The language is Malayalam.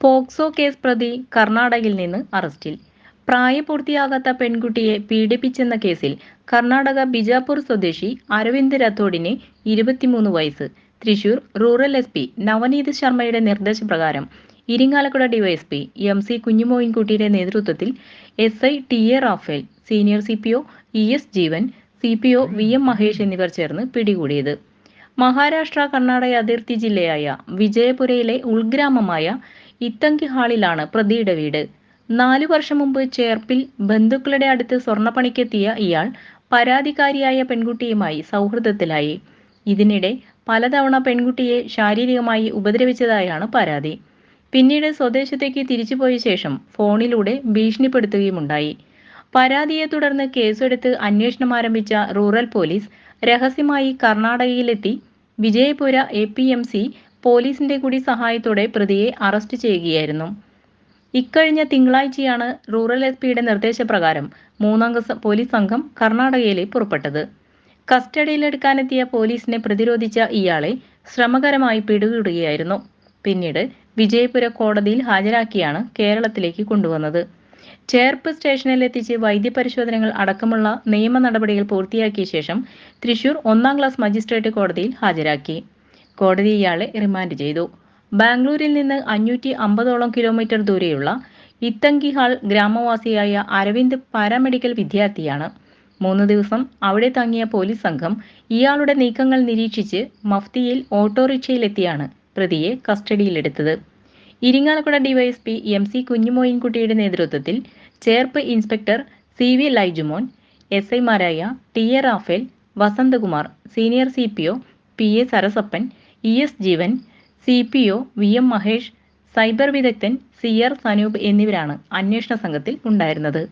പോക്സോ കേസ് പ്രതി കർണാടകയിൽ നിന്ന് അറസ്റ്റിൽ. പ്രായപൂർത്തിയാകാത്ത പെൺകുട്ടിയെ പീഡിപ്പിച്ചെന്ന കേസിൽ കർണാടക ബിജാപൂർ സ്വദേശി അരവിന്ദ് രത്തോഡിന് ഇരുപത്തിമൂന്ന് വയസ്സ്. Thrissur rural S P Navneet ശർമ്മയുടെ നിർദ്ദേശപ്രകാരം ഇരിങ്ങാലക്കുട ഡിവൈഎസ്പി എം സി കുഞ്ഞുമോയിൻകുട്ടിയുടെ നേതൃത്വത്തിൽ S I T A Raphael senior C P O E S Jeevan C P O V M Mahesh എന്നിവർ ചേർന്ന് പിടികൂടിയത്. മഹാരാഷ്ട്ര കർണാടക അതിർത്തി ജില്ലയായ വിജയപുരയിലെ ഉൾഗ്രാമമായ ഇത്തങ്കി ഹാളിലാണ് പ്രതിയുടെ വീട്. നാലു വർഷം മുമ്പ് ചേർപ്പിൽ ബന്ധുക്കളുടെ അടുത്ത് സ്വർണപ്പണിക്കെത്തിയ ഇയാൾ പരാതിക്കാരിയായ പെൺകുട്ടിയുമായി സൗഹൃദത്തിലായി. ഇതിനിടെ പലതവണ പെൺകുട്ടിയെ ശാരീരികമായി ഉപദ്രവിച്ചതായാണ് പരാതി. പിന്നീട് സ്വദേശത്തേക്ക് തിരിച്ചുപോയ ശേഷം ഫോണിലൂടെ ഭീഷണിപ്പെടുത്തുകയുമുണ്ടായി. പരാതിയെ തുടർന്ന് കേസെടുത്ത് അന്വേഷണം ആരംഭിച്ച റൂറൽ പോലീസ് രഹസ്യമായി കർണാടകയിലെത്തി Vijayapura A P M C പോലീസിന്റെ കൂടി സഹായത്തോടെ പ്രതിയെ അറസ്റ്റ് ചെയ്യുകയായിരുന്നു. ഇക്കഴിഞ്ഞ തിങ്കളാഴ്ചയാണ് റൂറൽ എസ് പിയുടെ നിർദ്ദേശപ്രകാരം മൂന്നംഗ പോലീസ് സംഘം കർണാടകയിലെ പുറപ്പെട്ടത്. കസ്റ്റഡിയിലെടുക്കാനെത്തിയ പോലീസിനെ പ്രതിരോധിച്ച ഇയാളെ ശ്രമകരമായി പിടികൂടുകയായിരുന്നു. പിന്നീട് വിജയപുര കോടതിയിൽ ഹാജരാക്കിയാണ് കേരളത്തിലേക്ക് കൊണ്ടുവന്നത്. ചേർപ്പ് സ്റ്റേഷനിലെത്തിച്ച് വൈദ്യപരിശോധനകൾ അടക്കമുള്ള നിയമ നടപടികൾ പൂർത്തിയാക്കിയ ശേഷം തൃശൂർ ഒന്നാം ക്ലാസ് മജിസ്ട്രേറ്റ് കോടതിയിൽ ഹാജരാക്കി. കോടതി ഇയാളെ റിമാൻഡ് ചെയ്തു. ബാംഗ്ലൂരിൽ നിന്ന് അഞ്ഞൂറ്റി അമ്പതോളം കിലോമീറ്റർ ദൂരെയുള്ള ഇത്തങ്കിഹാൾ ഗ്രാമവാസിയായ അരവിന്ദ് പാരാമെഡിക്കൽ വിദ്യാർത്ഥിയാണ്. മൂന്ന് ദിവസം അവിടെ തങ്ങിയ പോലീസ് സംഘം ഇയാളുടെ നീക്കങ്ങൾ നിരീക്ഷിച്ച് മഫ്തിയിൽ ഓട്ടോറിക്ഷയിലെത്തിയാണ് പ്രതിയെ കസ്റ്റഡിയിലെടുത്തത്. ഇരിങ്ങാലക്കുട ഡിവൈഎസ്പി എം സി കുഞ്ഞുമോയിൻകുട്ടിയുടെ നേതൃത്വത്തിൽ Cherpu inspector C V Laijumon S ഐമാരായ T A Raphael Vasanthakumar senior C P O P A Sarasappan E S Jeevan C P O V M Mahesh cyber വിദഗ്ധൻ സി ആർ സനൂപ് എന്നിവരാണ് അന്വേഷണ സംഘത്തിൽ ഉണ്ടായിരുന്നത്.